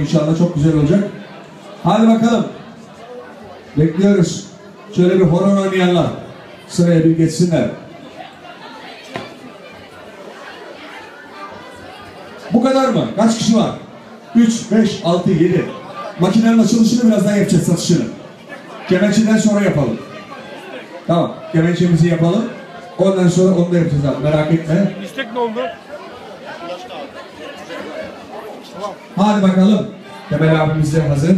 İnşallah çok güzel olacak. Hadi bakalım. Bekliyoruz. Şöyle bir horon oynayanlar. Sıraya bir geçsinler. Bu kadar mı? Kaç kişi var? 3, 5, 6, 7. Makinenin açılışını birazdan yapacağız satışını. Kemençeden sonra yapalım. Tamam. Kemençemizi yapalım. Ondan sonra onu da yapacağız abi. Merak etme. İstek ne oldu? Hadi bakalım. Kemal abimiz de hazır.